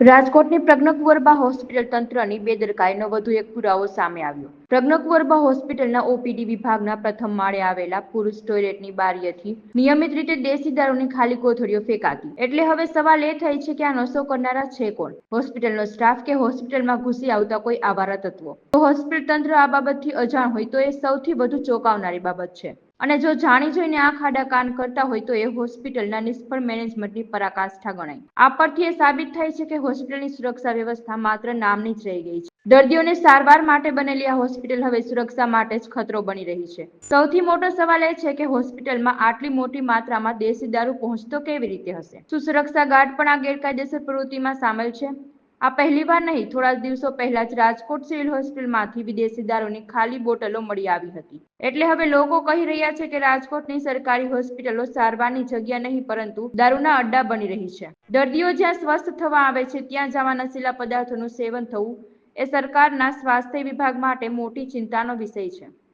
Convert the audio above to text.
રાજકોટની પ્રજ્ઞકુંવરબા હોસ્પિટલ તંત્રની બેદરકારીનો વધુ એક પુરાવો સામે આવ્યો. પ્રજ્ઞકુંવરબા હોસ્પિટલના ઓપીડી વિભાગના પ્રથમ માળે આવેલા પુરુષ ટોયલેટની બારીએથી નિયમિત રીતે દેશી દારૂની ખાલી કોથળીઓ ફેંકાતી. એટલે હવે સવાલ એ થઈ છે કે આ નશો કરનારા છે કોણ? હોસ્પિટલનો સ્ટાફ કે હોસ્પિટલમાં ઘૂસી આવતા કોઈ આવારા તત્વો? તો હોસ્પિટલ તંત્ર આ બાબતથી અજાણ હોય તો એ સૌથી વધુ ચોંકાવનારી બાબત છે. અને જો જાણી જોઈને આ ખાડા કાન કરતા હોય તો એ હોસ્પિટલના નિષ્ફળ મેનેજમેન્ટની પરાકાષ્ઠા ગણાય. આ પરથી એ સાબિત થાય છે કે હોસ્પિટલની સુરક્ષા વ્યવસ્થા માત્ર નામની જ રહી ગઈ છે. દર્દીઓને સારવાર માટે બનેલી આ હોસ્પિટલ હવે સુરક્ષા માટે જ ખતરો બની રહી છે. સૌથી મોટો સવાલ એ છે કે હોસ્પિટલમાં આટલી મોટી માત્રામાં દેશી દારૂ પહોંચતો કેવી રીતે હશે? શું સુરક્ષા ગાર્ડ પણ આ ગેરકાયદેસર પ્રવૃત્તિમાં સામેલ છે? આ પહેલીવાર નહીં, થોડા દિવસો પહેલા જ રાજકોટ સિવિલ હોસ્પિટલમાંથી વિદેશી દારૂની ખાલી બોટલો મળી આવી હતી. એટલે હવે લોકો કહી રહ્યા છે કે રાજકોટની સરકારી હોસ્પિટલો સારવારની જગ્યા નહીં, પરંતુ દારૂના અડ્ડા બની રહી છે. દર્દીઓ જ્યાં સ્વસ્થ થવા આવે છે, ત્યાં જવા નશીલા પદાર્થોનું સેવન થવું એ સરકારના સ્વાસ્થ્ય વિભાગ માટે મોટી ચિંતાનો વિષય છે.